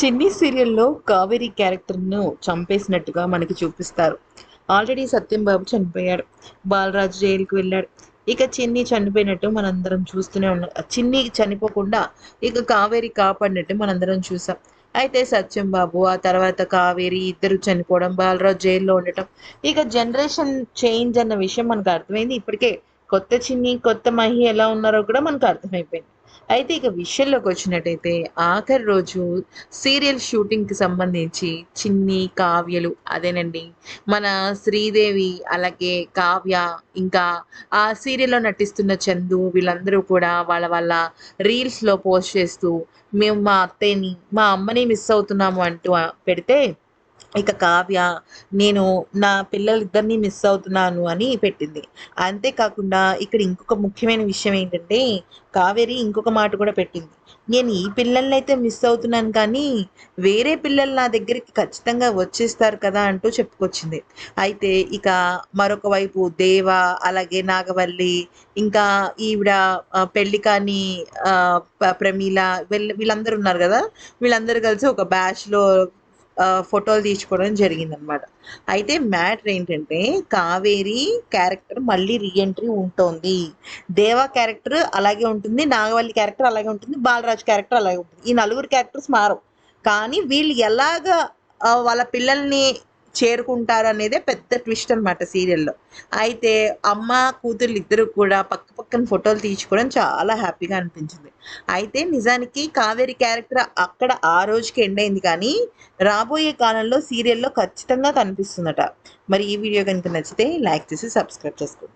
చిన్ని సీరియల్లో కావేరి క్యారెక్టర్ను చంపేసినట్టుగా మనకి చూపిస్తారు. ఆల్రెడీ సత్యం బాబు చనిపోయాడు. బాలరాజు జైలుకి వెళ్ళాడు. ఇక చిన్ని చనిపోయినట్టు మనందరం చూస్తూనే ఉన్నాం. చిన్ని చనిపోకుండా ఇక కావేరి కాపాడినట్టు మనందరం చూసాం. అయితే సత్యం బాబు ఆ తర్వాత కావేరి ఇద్దరు చనిపోవడం బాలరాజు జైల్లో ఉండటం ఇక జనరేషన్ చేంజ్ అన్న విషయం మనకు అర్థమైంది. ఇప్పటికే కొత్త చిన్ని కొత్త మహి ఎలా ఉన్నారో కూడా మనకు అర్థమైపోయింది. అయితే ఇక విషయంలోకి వచ్చినట్టయితే ఆఖరి రోజు సీరియల్ షూటింగ్కి సంబంధించి చిన్ని కావ్యలు అదేనండి. మన శ్రీదేవి అలాగే కావ్య ఇంకా ఆ సీరియల్లో నటిస్తున్న చందు వీళ్ళందరూ కూడా వాళ్ళ వాళ్ళ రీల్స్లో పోస్ట్ చేస్తూ మేము మా అత్తయ్యని మా అమ్మని మిస్ అవుతున్నాము అంటూ పెడితే ఇక కావ్య నేను నా పిల్లలిద్దరినీ మిస్ అవుతున్నాను అని పెట్టింది. అంతేకాకుండా ఇక్కడ ఇంకొక ముఖ్యమైన విషయం ఏంటంటే కావేరి ఇంకొక మాట కూడా పెట్టింది. నేను ఈ పిల్లల్ని అయితే మిస్ అవుతున్నాను కానీ వేరే పిల్లలు నా దగ్గరికి ఖచ్చితంగా వచ్చేస్తారు కదా అంటూ చెప్పుకొచ్చింది. అయితే ఇక మరొక వైపు దేవ అలాగే నాగవల్లి ఇంకా ఈవిడ పెళ్ళి కాని ప్రమీల వీళ్ళ వీళ్ళందరూ ఉన్నారు కదా? వీళ్ళందరూ కలిసి ఒక బ్యాచ్లో ఫోటోలు తీసుకోవడం జరిగిందనమాట. అయితే మ్యాటర్ ఏంటంటే కావేరి క్యారెక్టర్ మళ్ళీ రీఎంట్రీ ఉంటుంది. దేవా క్యారెక్టర్ అలాగే ఉంటుంది నాగవల్లి క్యారెక్టర్ అలాగే ఉంటుంది బాలరాజ్ క్యారెక్టర్ అలాగే ఉంటుంది. ఈ నలుగురు క్యారెక్టర్స్ మారు కానీ వీళ్ళు ఎలాగ వాళ్ళ పిల్లల్ని చేరుకుంటారు అనేదే పెద్ద ట్విస్ట్ అనమాట సీరియల్లో. అయితే అమ్మ కూతుర్లు ఇద్దరు కూడా పక్క పక్కన ఫోటోలు తీసుకోవడం చాలా హ్యాపీగా అనిపించింది. అయితే నిజానికి కావేరి క్యారెక్టర్ అక్కడ ఆ రోజుకి ఎండ్ అయింది కానీ రాబోయే కాలంలో సీరియల్లో ఖచ్చితంగా కనిపిస్తుందట. మరి ఈ వీడియో కనుక నచ్చితే లైక్ చేసి సబ్స్క్రైబ్ చేసుకోండి.